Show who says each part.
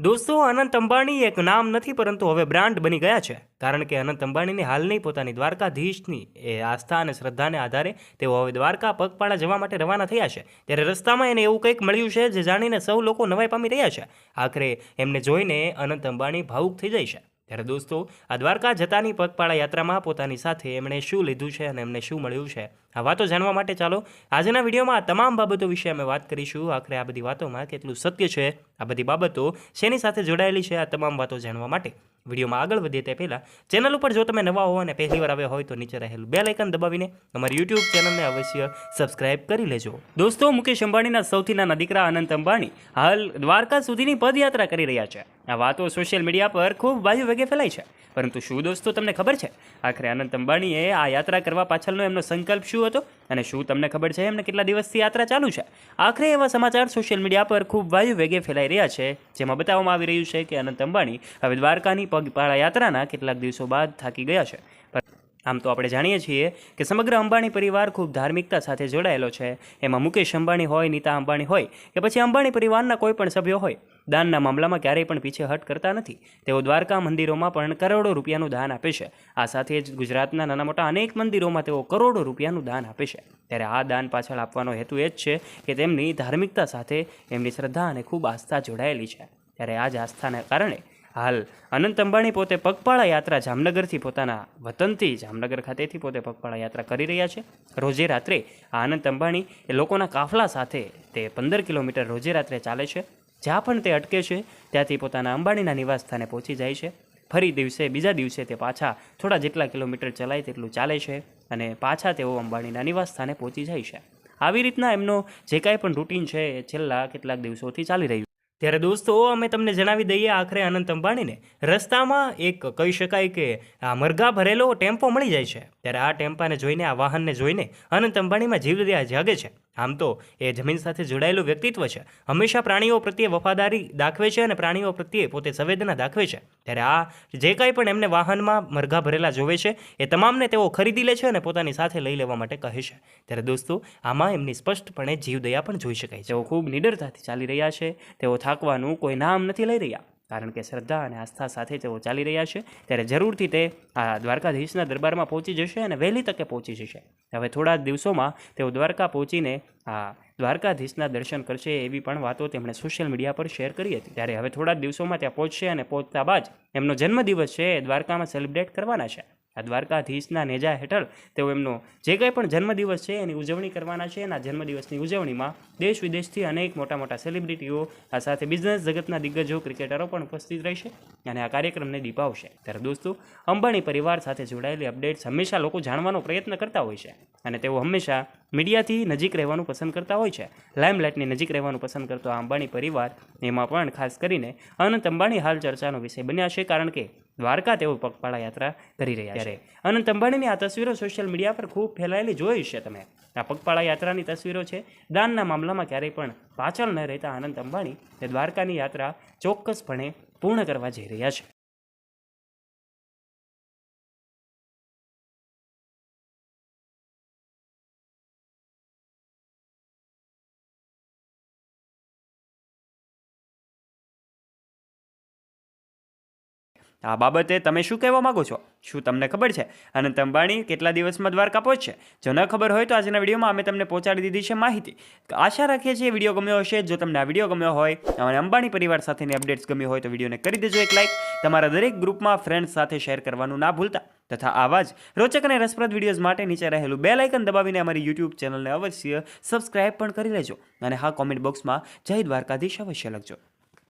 Speaker 1: દોસ્તો, અનંત અંબાણી એક નામ નથી, પરંતુ હવે બ્રાન્ડ બની ગયા છે. કારણ કે અનંત અંબાણીની હાલની પોતાની દ્વારકાધીશની એ આસ્થા અને શ્રદ્ધાને આધારે તેઓ હવે દ્વારકા પગપાળા જવા માટે રવાના થયા છે. ત્યારે રસ્તામાં એને એવું કંઈક મળ્યું છે, જે જાણીને સૌ લોકો નવાઈ પામી રહ્યા છે. આખરે એમને જોઈને અનંત અંબાણી ભાવુક થઈ જાય છે. ત્યારે દોસ્તો, આ દ્વારકા જતાની પગપાળા યાત્રામાં પોતાની સાથે એમણે શું લીધું છે અને એમને શું મળ્યું છે? આ વાતો જાણવા માટે ચાલો આજના વિડીયોમાં તમામ બાબતો વિશે અમે વાત કરીશું. આખરે આ બધી વાતોમાં કેટલું સત્ય છે, આ બધી બાબતો શેની સાથે જોડાયેલી છે, આ તમામ વાતો જાણવા માટે વિડીયોમાં આગળ વધીએ તે પહેલાં ચેનલ ઉપર જો તમે નવા હો અને પહેલી વાર આવ્યા હોય તો નીચે રહેલું બે લાઇકન દબાવીને અમારી યુટ્યુબ ચેનલને અવશ્ય સબસ્ક્રાઇબ કરી લેજો. દોસ્તો, મુકેશ અંબાણીના સૌથી નાના દીકરા અનંત અંબાણી હાલ દ્વારકા સુધીની પદયાત્રા કરી રહ્યા છે. આ વાતો સોશિયલ મીડિયા પર ખૂબ વાયુ વેગે ફેલાય છે. પરંતુ શું દોસ્તો, તમને ખબર છે? આખરે અનંત અંબાણીએ આ યાત્રા કરવા પાછળનો એમનો સંકલ્પ શું હતો અને શું તમને ખબર છે એમને કેટલા દિવસથી યાત્રા ચાલુ છે? આખરે એવા સમાચાર સોશિયલ મીડિયા પર ખૂબ વાયુ વેગે ફેલાઈ રહ્યા છે, જેમાં બતાવવામાં આવી રહ્યું છે કે અનંત અંબાણી હવે દ્વારકાની પગપાળા યાત્રાના કેટલાક દિવસો બાદ થાકી ગયા છે. આમ તો આપણે જાણીએ છીએ કે સમગ્ર અંબાણી પરિવાર ખૂબ ધાર્મિકતા સાથે જોડાયેલો છે. એમાં મુકેશ અંબાણી હોય, નીતા અંબાણી હોય કે પછી અંબાણી પરિવારના કોઈ પણ સભ્યો હોય, દાનના મામલામાં ક્યારેય પણ પીછેહટ કરતા નથી. તેઓ દ્વારકા મંદિરોમાં પણ કરોડો રૂપિયાનું દાન આપે છે. આ સાથે જ ગુજરાતના નાના મોટા અનેક મંદિરોમાં તેઓ કરોડો રૂપિયાનું દાન આપે છે. ત્યારે આ દાન પાછળ આપવાનો હેતુ એ જ છે કે તેમની ધાર્મિકતા સાથે એમની શ્રદ્ધા અને ખૂબ આસ્થા જોડાયેલી છે. ત્યારે આ જ આસ્થાને કારણે હાલ અનંત અંબાણી પોતે પગપાળા યાત્રા જામનગરથી પોતાના વતનથી જામનગર ખાતેથી પોતે પગપાળા યાત્રા કરી રહ્યા છે. રોજે રાત્રે આ અનંત અંબાણી એ લોકોના કાફલા સાથે તે પંદર કિલોમીટર રોજે રાત્રે ચાલે છે. જ્યાં પણ તે અટકે છે, ત્યાંથી પોતાના અંબાણીના નિવાસ સ્થાને પહોંચી જાય છે. ફરી દિવસે, બીજા દિવસે તે પાછા થોડા જેટલા કિલોમીટર ચલાય તેટલું ચાલે છે અને પાછા તેઓ અંબાણીના નિવાસ સ્થાને પહોંચી જાય છે. આવી રીતના એમનો જે કાંઈ પણ રૂટીન છે, એ છેલ્લા કેટલાક દિવસોથી ચાલી રહ્યું ત્યારે દોસ્તો, અમે તમને જણાવી દઈએ આખરે અનંત અંબાણીને. રસ્તામાં એક કહી શકાય કે આ મરઘા ભરેલો ટેમ્પો મળી જાય છે. ત્યારે આ ટેમ્પાને જોઈને, આ વાહનને જોઈને અનંત અંબાણીમાં જીવદયા જાગે છે. આમ તો એ જમીન સાથે જોડાયેલું વ્યક્તિત્વ છે. હંમેશા પ્રાણીઓ પ્રત્યે વફાદારી દાખવે છે અને પ્રાણીઓ પ્રત્યે પોતે સંવેદના દાખવે છે. ત્યારે આ જે કાંઈ પણ એમને વાહનમાં મરઘા ભરેલા જોવે છે, એ તમામને તેઓ ખરીદી લે છે અને પોતાની સાથે લઈ લેવા માટે કહે છે. ત્યારે દોસ્તો, આમાં એમની સ્પષ્ટપણે જીવદયા પણ જોઈ શકાય છે. તેઓ ખૂબ નિડરતાથી ચાલી રહ્યા છે. તેઓ થાકવાનું કોઈ નામ નથી લઈ રહ્યા. કારણ કે શ્રદ્ધા અને આસ્થા સાથે તેઓ ચાલી રહ્યા છે, ત્યારે જરૂરથી તે આ દ્વારકાધીશના દરબારમાં પહોંચી જશે અને વહેલી તકે પહોંચી જશે. હવે થોડા દિવસોમાં તેઓ દ્વારકા પહોંચીને આ દ્વારકાધીશના દર્શન કરશે એવી પણ વાતો તેમણે સોશિયલ મીડિયા પર શેર કરી હતી. ત્યારે હવે થોડા દિવસોમાં ત્યાં પહોંચશે અને પહોંચતા બાદ એમનો જન્મદિવસ છે એ દ્વારકામાં સેલિબ્રેટ કરવાના છે. આ દ્વારકાધીશના નેજા હેઠળ તેઓ એમનો જે કંઈ પણ જન્મદિવસ છે એની ઉજવણી કરવાના છે આ જન્મદિવસની ઉજવણીમાં દેશ વિદેશથી અનેક મોટા મોટા સેલિબ્રિટીઓ આ સાથે બિઝનેસ જગતના દિગ્ગજો ક્રિકેટરો પણ ઉપસ્થિત રહેશે અને આ કાર્યક્રમને દીપાવશે. ત્યારે દોસ્તો, અંબાણી પરિવાર સાથે જોડાયેલી અપડેટ્સ હંમેશા લોકો જાણવાનો પ્રયત્ન કરતા હોય છે અને તેઓ હંમેશા મીડિયાથી નજીક રહેવાનું પસંદ કરતા હોય છે. લાઇમલાઇટની નજીક રહેવાનું પસંદ કરતો આ અંબાણી પરિવાર, એમાં પણ ખાસ કરીને અનંત અંબાણી હાલ ચર્ચાનો વિષય બન્યા છે કારણ કે દ્વારકા તેઓ પગપાળા યાત્રા કરી રહ્યા છે. અનંત અંબાણીની આ તસવીરો સોશિયલ મીડિયા પર ખૂબ ફેલાયેલી જોઈ છે તમે. આ પગપાળા યાત્રાની તસવીરો છે. દાનના મામલામાં ક્યારેય પણ પાછળ ન રહેતા અનંત અંબાણી તે દ્વારકાની યાત્રા ચોક્કસપણે પૂર્ણ કરવા જઈ રહ્યા છે. આ બાબતે તમે શું કહેવા માગો છો? શું તમને ખબર છે? અનંત અંબાણી કેટલા દિવસમાં દ્વારકા પહોંચશે? જો ન ખબર હોય તો આજના વિડીયોમાં અમે તમને પહોંચાડી દીધી છે માહિતી. આશા રાખીએ છીએ વીડિયો ગમ્યો હશે. જો તમને આ વીડિયો ગમ્યો હોય અને અંબાણી પરિવાર સાથેની અપડેટ્સ ગમી હોય તો વિડીયોને કરી દેજો એક લાઇક તમારા દરેક ગ્રુપમાં ફ્રેન્ડ્સ સાથે શેર કરવાનું ના ભૂલતા. તથા આવા જ રોચક અને રસપ્રદ વિડીયોઝ માટે નીચે રહેલું બે લાઇકન દબાવીને અમારી યુટ્યુબ ચેનલને અવશ્ય સબસ્ક્રાઇબ પણ કરી લેજો. અને હા કોમેન્ટ બોક્સમાં જય દ્વારકાધીશ અવશ્ય લખજો.